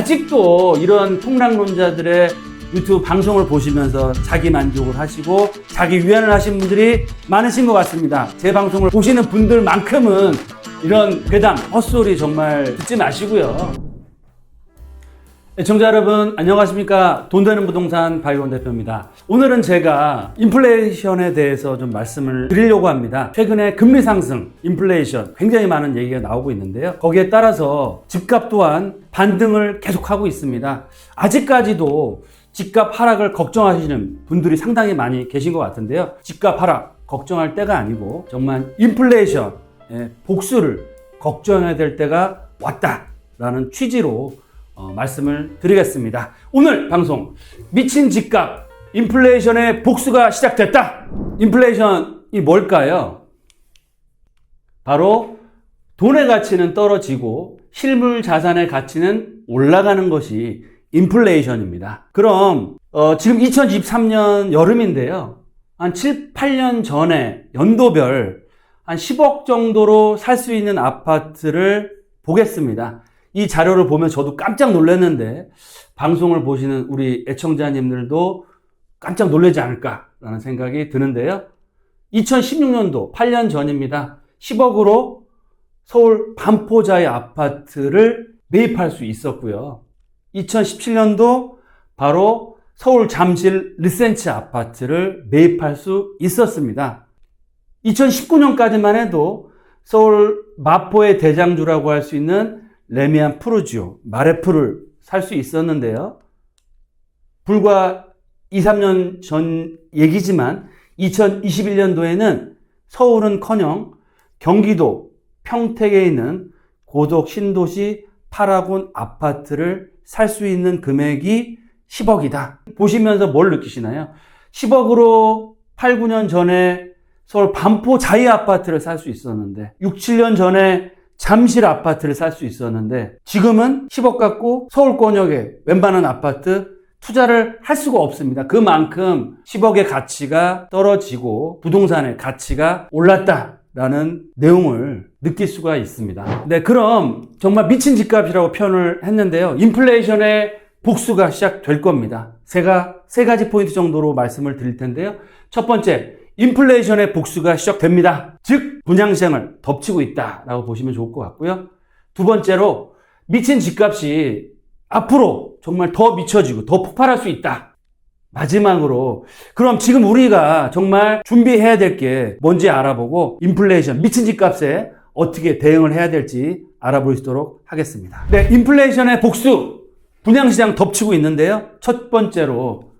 아직도 이런 통락론자들의 유튜브 방송을 보시면서 자기 만족을 하시고 자기 위안을 하신 분들이 많으신 것 같습니다. 제 방송을 보시는 분들만큼은 이런 괴담, 헛소리 정말 듣지 마시고요. 애청자 여러분 안녕하십니까? 돈 되는 부동산 바이원 대표입니다. 오늘은 제가 인플레이션에 대해서 좀 말씀을 드리려고 합니다. 최근에 금리 상승 인플레이션 굉장히 많은 얘기가 나오고 있는데요. 거기에 따라서 집값 또한 반등을 계속하고 있습니다. 아직까지도 집값 하락을 걱정하시는 분들이 상당히 많이 계신 것 같은데요. 집값 하락 걱정할 때가 아니고 정말 인플레이션 예, 복수를 걱정해야 될 때가 왔다라는 취지로 어, 말씀을 드리겠습니다. 오늘 방송 미친 집값 인플레이션의 복수가 시작됐다. 인플레이션이 뭘까요? 바로 돈의 가치는 떨어지고 실물 자산의 가치는 올라가는 것이 인플레이션입니다. 그럼 어, 지금 2023년 여름인데요. 한 7, 8년 전에 연도별 한 10억 정도로 살 수 있는 아파트를 보겠습니다. 이 자료를 보면 저도 깜짝 놀랐는데 방송을 보시는 우리 애청자님들도 깜짝 놀라지 않을까라는 생각이 드는데요. 2016년도 8년 전입니다. 10억으로 서울 반포자의 아파트를 매입할 수 있었고요. 2017년도 바로 서울 잠실 리센치 아파트를 매입할 수 있었습니다. 2019년까지만 해도 서울 마포의 대장주라고 할 수 있는 레미안 푸르지오, 마레프를 살 수 있었는데요. 불과 2, 3년 전 얘기지만 2021년도에는 서울은 커녕 경기도 평택에 있는 고독 신도시 파라곤 아파트를 살 수 있는 금액이 10억이다. 보시면서 뭘 느끼시나요? 10억으로 8, 9년 전에 서울 반포 자이 아파트를 살 수 있었는데 6, 7년 전에 잠실 아파트를 살 수 있었는데 지금은 10억 갖고 서울권역에 웬만한 아파트 투자를 할 수가 없습니다. 그만큼 10억의 가치가 떨어지고 부동산의 가치가 올랐다라는 내용을 느낄 수가 있습니다. 네, 그럼 정말 미친 집값이라고 표현을 했는데요. 인플레이션의 복수가 시작될 겁니다. 제가 세 가지 포인트 정도로 말씀을 드릴 텐데요. 첫 번째, 인플레이션의 복수가 시작됩니다. 즉 분양시장을 덮치고 있다라고 보시면 좋을 것 같고요. 두 번째로 미친 집값이 앞으로 정말 더 미쳐지고 더 폭발할 수 있다. 마지막으로 그럼 지금 우리가 정말 준비해야 될 게 뭔지 알아보고 인플레이션 미친 집값에 어떻게 대응을 해야 될지 알아볼 수 있도록 하겠습니다. 네, 인플레이션의 복수 분양시장 덮치고 있는데요. 첫 번째로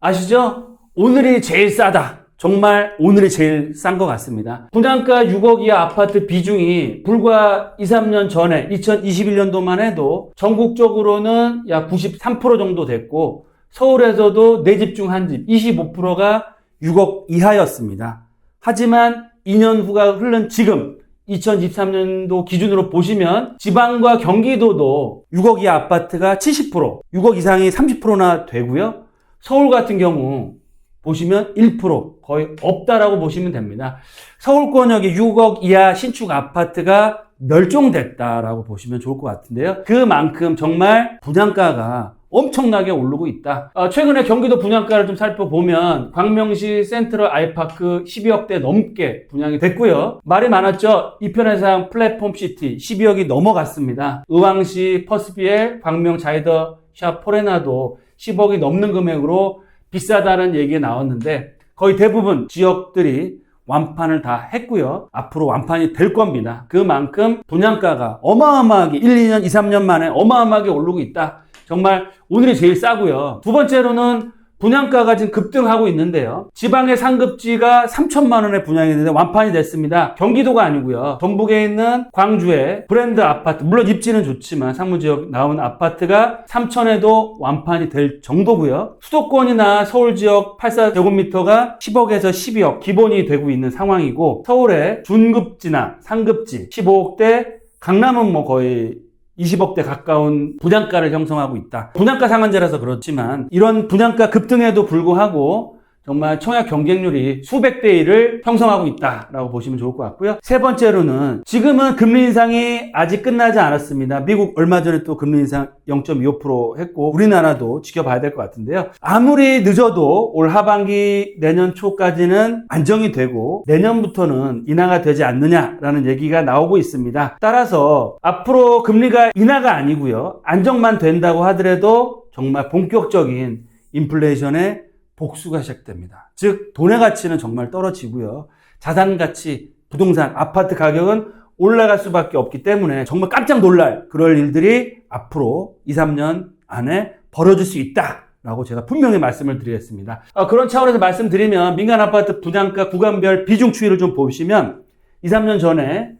아시죠? 오늘이 제일 싸다. 정말 오늘이 제일 싼 것 같습니다. 분양가 6억 이하 아파트 비중이 불과 2, 3년 전에 2021년도만 해도 전국적으로는 약 93% 정도 됐고 서울에서도 네집중 한 집 25%가 6억 이하였습니다. 하지만 2년 후가 흐른 지금 2023년도 기준으로 보시면 지방과 경기도도 6억 이하 아파트가 70%, 6억 이상이 30%나 되고요. 서울 같은 경우 보시면 1% 거의 없다라고 보시면 됩니다. 서울권역의 6억 이하 신축 아파트가 멸종됐다라고 보시면 좋을 것 같은데요. 그만큼 정말 분양가가 엄청나게 오르고 있다. 어, 최근에 경기도 분양가를 좀 살펴보면 광명시 센트럴 아이파크 12억대 넘게 분양이 됐고요. 말이 많았죠. 이편해상 플랫폼 시티 12억이 넘어갔습니다. 의왕시 퍼스비엘 광명 자이더 샵 포레나도 10억이 넘는 금액으로 비싸다는 얘기가 나왔는데 거의 대부분 지역들이 완판을 다 했고요. 앞으로 완판이 될 겁니다. 그만큼 분양가가 어마어마하게 1, 2년, 2, 3년 만에 어마어마하게 오르고 있다. 정말 오늘이 제일 싸고요. 두 번째로는 분양가가 지금 급등하고 있는데요. 지방의 상급지가 3천만 원에 분양했는데 완판이 됐습니다. 경기도가 아니고요. 전북에 있는 광주의 브랜드 아파트, 물론 입지는 좋지만 상무지역 나온 아파트가 3천에도 완판이 될 정도고요. 수도권이나 서울 지역 84제곱미터가 10억에서 12억 기본이 되고 있는 상황이고 서울의 준급지나 상급지 15억대 강남은 뭐 거의 20억대 가까운 분양가를 형성하고 있다. 분양가 상한제라서 그렇지만 이런 분양가 급등에도 불구하고 정말 청약 경쟁률이 수백 대 1을 형성하고 있다라고 보시면 좋을 것 같고요. 세 번째로는 지금은 금리 인상이 아직 끝나지 않았습니다. 미국 얼마 전에 또 금리 인상 0.25% 했고 우리나라도 지켜봐야 될 것 같은데요. 아무리 늦어도 올 하반기 내년 초까지는 안정이 되고 내년부터는 인하가 되지 않느냐라는 얘기가 나오고 있습니다. 따라서 앞으로 금리가 인하가 아니고요. 안정만 된다고 하더라도 정말 본격적인 인플레이션의 복수가 시작됩니다. 즉 돈의 가치는 정말 떨어지고요. 자산 가치, 부동산, 아파트 가격은 올라갈 수밖에 없기 때문에 정말 깜짝 놀랄 그럴 일들이 앞으로 2, 3년 안에 벌어질 수 있다 라고 제가 분명히 말씀을 드리겠습니다. 어, 그런 차원에서 말씀드리면 민간 아파트 분양가 구간별 비중 추이를 좀 보시면 2, 3년 전에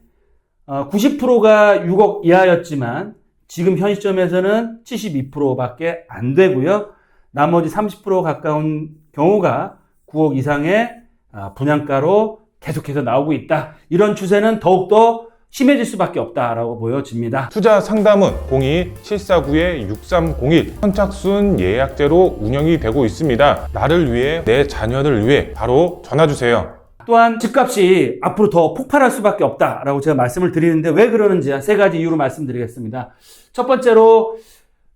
어, 90%가 6억 이하였지만 지금 현 시점에서는 72%밖에 안 되고요. 나머지 30% 가까운 경우가 9억 이상의 아, 분양가로 계속해서 나오고 있다. 이런 추세는 더욱더 심해질 수밖에 없다라고 보여집니다. 투자 상담은 02-749-6301 선착순 예약제로 운영이 되고 있습니다. 나를 위해 내 자녀를 위해 바로 전화 주세요. 또한 집값이 앞으로 더 폭발할 수밖에 없다라고 제가 말씀을 드리는데 왜 그러는지 한세 가지 이유로 말씀드리겠습니다. 첫 번째로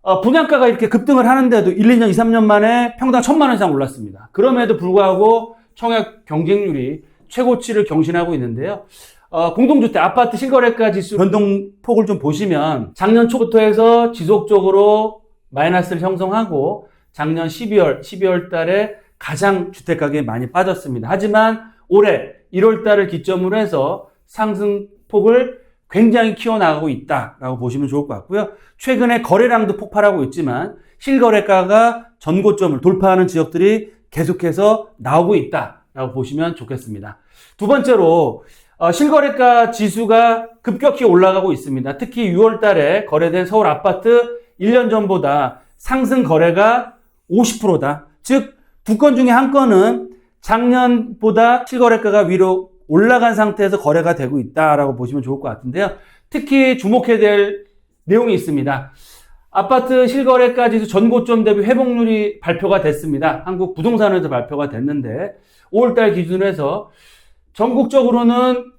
어, 분양가가 이렇게 급등을 하는데도 1, 2년, 2, 3년 만에 평당 천만 원 이상 올랐습니다. 그럼에도 불구하고 청약 경쟁률이 최고치를 경신하고 있는데요. 어, 공동주택, 아파트 실거래가 지수 변동폭을 좀 보시면 작년 초부터 해서 지속적으로 마이너스를 형성하고 작년 12월, 12월 달에 가장 주택 가격이 많이 빠졌습니다. 하지만 올해 1월 달을 기점으로 해서 상승폭을 굉장히 키워나가고 있다라고 보시면 좋을 것 같고요. 최근에 거래량도 폭발하고 있지만 실거래가가 전고점을 돌파하는 지역들이 계속해서 나오고 있다라고 보시면 좋겠습니다. 두 번째로 어, 실거래가 지수가 급격히 올라가고 있습니다. 특히 6월 달에 거래된 서울 아파트 1년 전보다 상승 거래가 50%다. 즉, 두 건 중에 한 건은 작년보다 실거래가가 위로 올라간 상태에서 거래가 되고 있다라고 보시면 좋을 것 같은데요. 특히 주목해야 될 내용이 있습니다. 아파트 실거래가 지수 전고점 대비 회복률이 발표가 됐습니다. 한국 부동산에서 발표가 됐는데 5월달 기준으로 해서 전국적으로는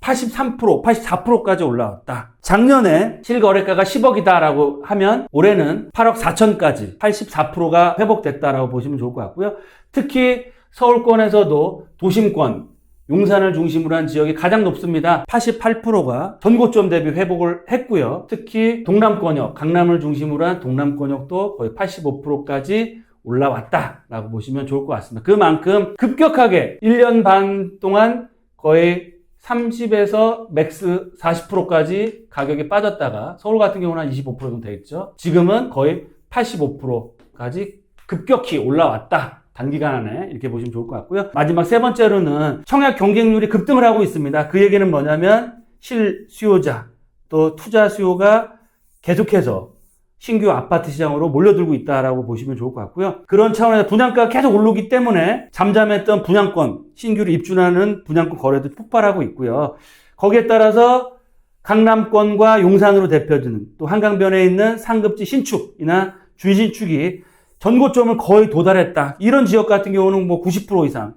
83%, 84%까지 올라왔다. 작년에 실거래가가 10억이다라고 하면 올해는 8억 4천까지 84%가 회복됐다라고 보시면 좋을 것 같고요. 특히 서울권에서도 도심권, 용산을 중심으로 한 지역이 가장 높습니다. 88%가 전고점 대비 회복을 했고요. 특히 동남권역, 강남을 중심으로 한 동남권역도 거의 85%까지 올라왔다라고 보시면 좋을 것 같습니다. 그만큼 급격하게 1년 반 동안 거의 30에서 맥스 40%까지 가격이 빠졌다가 서울 같은 경우는 한25% 정도 되겠죠. 지금은 거의 85%까지 급격히 올라왔다. 단기간 안에 이렇게 보시면 좋을 것 같고요. 마지막 세 번째로는 청약 경쟁률이 급등을 하고 있습니다. 그 얘기는 뭐냐면 실수요자 또 투자 수요가 계속해서 신규 아파트 시장으로 몰려들고 있다라고 보시면 좋을 것 같고요. 그런 차원에서 분양가가 계속 오르기 때문에 잠잠했던 분양권, 신규로 입주하는 분양권 거래도 폭발하고 있고요. 거기에 따라서 강남권과 용산으로 대표되는 또 한강변에 있는 상급지 신축이나 준신축이 전고점을 거의 도달했다. 이런 지역 같은 경우는 뭐 90% 이상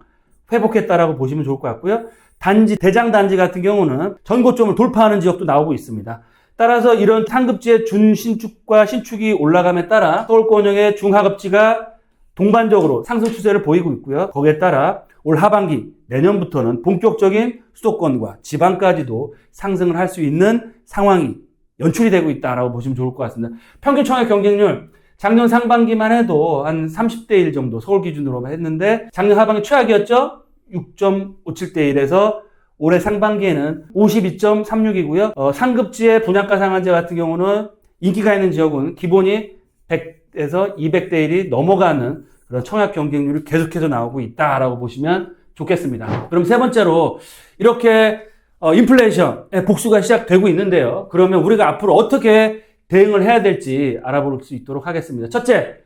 회복했다라고 보시면 좋을 것 같고요. 단지, 대장 단지 같은 경우는 전고점을 돌파하는 지역도 나오고 있습니다. 따라서 이런 상급지의 준신축과 신축이 올라감에 따라 서울권역의 중하급지가 동반적으로 상승 추세를 보이고 있고요. 거기에 따라 올 하반기 내년부터는 본격적인 수도권과 지방까지도 상승을 할 수 있는 상황이 연출이 되고 있다라고 보시면 좋을 것 같습니다. 평균 청약 경쟁률 작년 상반기만 해도 한 30대 1 정도 서울 기준으로 했는데 작년 하반기 최악이었죠? 6.57대 1에서 올해 상반기에는 52.36이고요. 어, 상급지의 분양가 상한제 같은 경우는 인기가 있는 지역은 기본이 100에서 200대 1이 넘어가는 그런 청약 경쟁률이 계속해서 나오고 있다라고 보시면 좋겠습니다. 그럼 세 번째로 이렇게 어, 인플레이션의 복수가 시작되고 있는데요. 그러면 우리가 앞으로 어떻게 대응을 해야 될지 알아볼 수 있도록 하겠습니다. 첫째,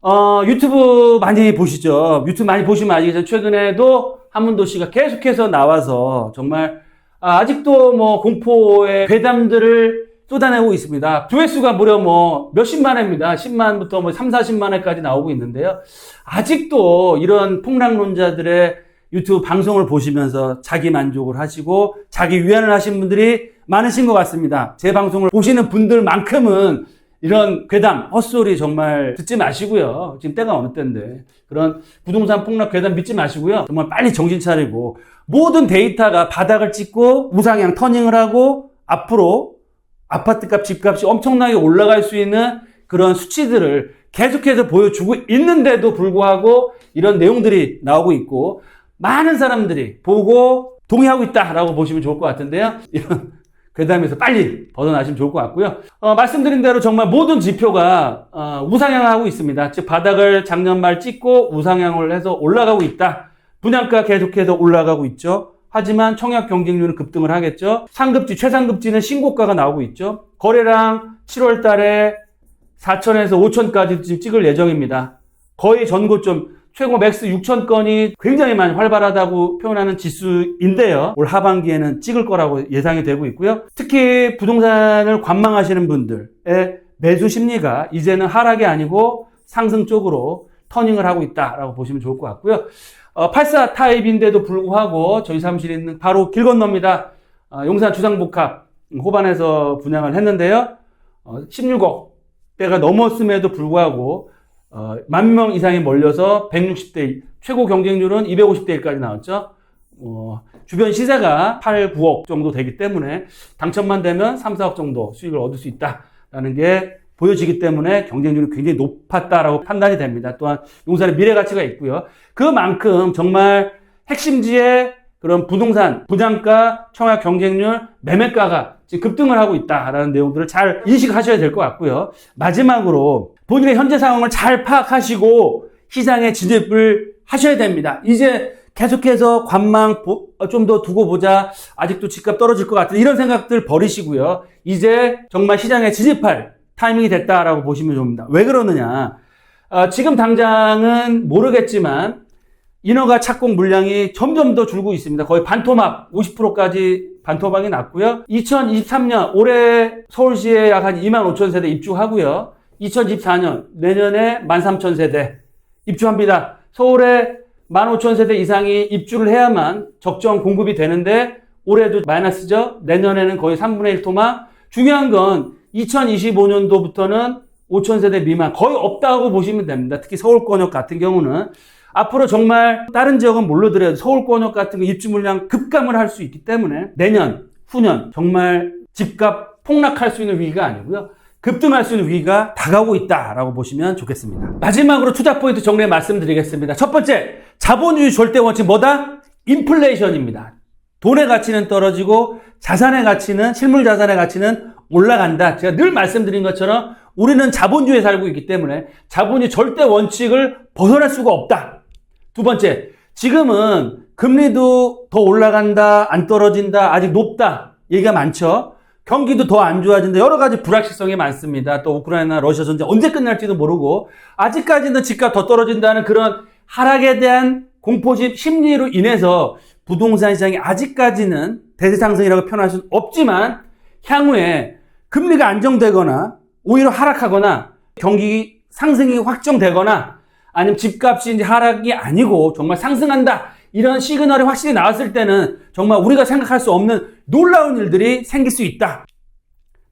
어, 유튜브 많이 보시죠? 유튜브 많이 보시면 아시겠지만 최근에도 한문도 씨가 계속해서 나와서 정말 아, 아직도 뭐 공포의 괴담들을 쏟아내고 있습니다. 조회수가 무려 뭐 몇십만 회입니다. 10만부터 뭐 3, 40만 회까지 나오고 있는데요. 아직도 이런 폭락론자들의 유튜브 방송을 보시면서 자기 만족을 하시고 자기 위안을 하신 분들이 많으신 것 같습니다. 제 방송을 보시는 분들만큼은 이런 괴담, 헛소리 정말 듣지 마시고요. 지금 때가 어느 때인데. 그런 부동산 폭락 괴담 믿지 마시고요. 정말 빨리 정신 차리고 모든 데이터가 바닥을 찍고 우상향 터닝을 하고 앞으로 아파트 값, 집값이 엄청나게 올라갈 수 있는 그런 수치들을 계속해서 보여주고 있는데도 불구하고 이런 내용들이 나오고 있고 많은 사람들이 보고 동의하고 있다라고 보시면 좋을 것 같은데요. 이런 괴담에서 빨리 벗어나시면 좋을 것 같고요. 어, 말씀드린 대로 정말 모든 지표가 어, 우상향하고 있습니다. 즉 바닥을 작년 말 찍고 우상향을 해서 올라가고 있다. 분양가 계속해서 올라가고 있죠. 하지만 청약 경쟁률은 급등을 하겠죠. 상급지, 최상급지는 신고가가 나오고 있죠. 거래량 7월 달에 4천에서 5천까지 지금 찍을 예정입니다. 거의 전고점 최고 맥스 6천 건이 굉장히 많이 활발하다고 표현하는 지수인데요. 올 하반기에는 찍을 거라고 예상이 되고 있고요. 특히 부동산을 관망하시는 분들의 매수 심리가 이제는 하락이 아니고 상승 쪽으로 터닝을 하고 있다라고 보시면 좋을 것 같고요. 어, 84 타입인데도 불구하고 저희 사무실에 있는 바로 길 건너입니다. 어, 용산 주상복합 호반에서 분양을 했는데요. 어, 16억 대가 넘었음에도 불구하고 어, 만명 이상이 몰려서 160대 최고 경쟁률은 250대 1까지 나왔죠. 어, 주변 시세가 8, 9억 정도 되기 때문에 당첨만 되면 3, 4억 정도 수익을 얻을 수 있다라는 게 보여지기 때문에 경쟁률이 굉장히 높았다라고 판단이 됩니다. 또한 용산의 미래 가치가 있고요. 그만큼 정말 핵심지의 그런 부동산, 분양가, 청약 경쟁률, 매매가가 지금 급등을 하고 있다라는 내용들을 잘 인식하셔야 될 것 같고요. 마지막으로 본인의 현재 상황을 잘 파악하시고 시장에 진입을 하셔야 됩니다. 이제 계속해서 관망 좀 더 두고 보자. 아직도 집값 떨어질 것 같은 이런 생각들 버리시고요. 이제 정말 시장에 진입할 타이밍이 됐다라고 보시면 됩니다. 왜 그러느냐? 어, 지금 당장은 모르겠지만 인허가 착공 물량이 점점 더 줄고 있습니다. 거의 반토막 50%까지 반토막이 났고요. 2023년 올해 서울시에 약 한 2만 5천 세대 입주하고요. 2024년 내년에 1만 3천 세대 입주합니다. 서울에 1만 5천 세대 이상이 입주를 해야만 적정 공급이 되는데 올해도 마이너스죠. 내년에는 거의 3분의 1 토막. 중요한 건 2025년도부터는 5천 세대 미만 거의 없다고 보시면 됩니다. 특히 서울권역 같은 경우는 앞으로 정말 다른 지역은 몰라드려도 서울권역 같은 거 입주 물량 급감을 할 수 있기 때문에 내년, 후년 정말 집값 폭락할 수 있는 위기가 아니고요. 급등할 수 있는 위기가 다가오고 있다라고 보시면 좋겠습니다. 마지막으로 투자 포인트 정리해 말씀드리겠습니다. 첫 번째, 자본주의 절대 원칙 뭐다? 인플레이션입니다. 돈의 가치는 떨어지고 자산의 가치는 실물 자산의 가치는 올라간다. 제가 늘 말씀드린 것처럼 우리는 자본주의에 살고 있기 때문에 자본주의 절대 원칙을 벗어날 수가 없다. 두 번째, 지금은 금리도 더 올라간다, 안 떨어진다, 아직 높다. 얘기가 많죠. 경기도 더 안 좋아진다. 여러 가지 불확실성이 많습니다. 또 우크라이나, 러시아 전쟁 언제 끝날지도 모르고 아직까지는 집값 더 떨어진다는 그런 하락에 대한 공포심 심리로 인해서 부동산 시장이 아직까지는 대세 상승이라고 표현할 수는 없지만 향후에 금리가 안정되거나 오히려 하락하거나 경기 상승이 확정되거나 아니면 집값이 이제 하락이 아니고 정말 상승한다. 이런 시그널이 확실히 나왔을 때는 정말 우리가 생각할 수 없는 놀라운 일들이 생길 수 있다.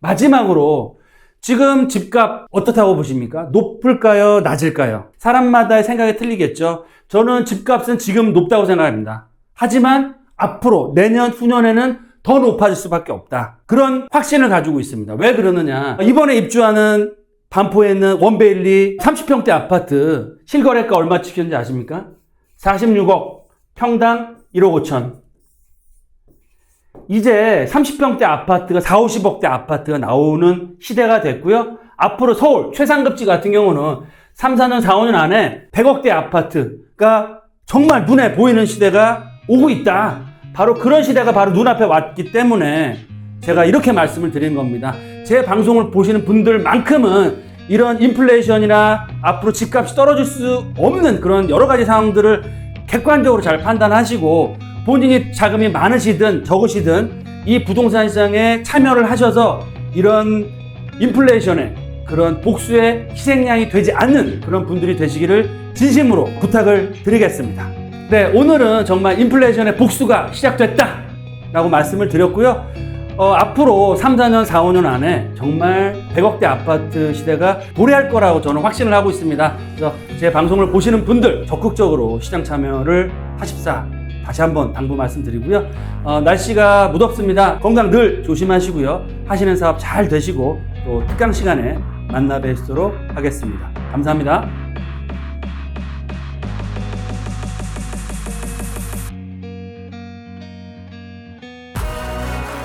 마지막으로 지금 집값 어떻다고 보십니까? 높을까요? 낮을까요? 사람마다의 생각이 틀리겠죠. 저는 집값은 지금 높다고 생각합니다. 하지만 앞으로 내년, 후년에는 더 높아질 수밖에 없다. 그런 확신을 가지고 있습니다. 왜 그러느냐? 이번에 입주하는 반포에 있는 원베일리 30평대 아파트 실거래가 얼마 찍혔는지 아십니까? 46억, 평당 1억 5천. 이제 30평대 아파트가 4, 50억대 아파트가 나오는 시대가 됐고요. 앞으로 서울 최상급지 같은 경우는 3, 4년, 4, 5년 안에 100억대 아파트가 정말 눈에 보이는 시대가 오고 있다. 바로 그런 시대가 바로 눈앞에 왔기 때문에 제가 이렇게 말씀을 드리는 겁니다. 제 방송을 보시는 분들만큼은 이런 인플레이션이나 앞으로 집값이 떨어질 수 없는 그런 여러 가지 상황들을 객관적으로 잘 판단하시고 본인이 자금이 많으시든 적으시든 이 부동산 시장에 참여를 하셔서 이런 인플레이션의 그런 복수의 희생양이 되지 않는 그런 분들이 되시기를 진심으로 부탁을 드리겠습니다. 네, 오늘은 정말 인플레이션의 복수가 시작됐다! 라고 말씀을 드렸고요. 어, 앞으로 3, 4년, 4, 5년 안에 정말 100억대 아파트 시대가 도래할 거라고 저는 확신을 하고 있습니다. 그래서 제 방송을 보시는 분들 적극적으로 시장 참여를 하십사. 다시 한번 당부 말씀드리고요. 어, 날씨가 무덥습니다. 건강 늘 조심하시고요. 하시는 사업 잘 되시고 또 특강 시간에 만나 뵙도록 하겠습니다. 감사합니다.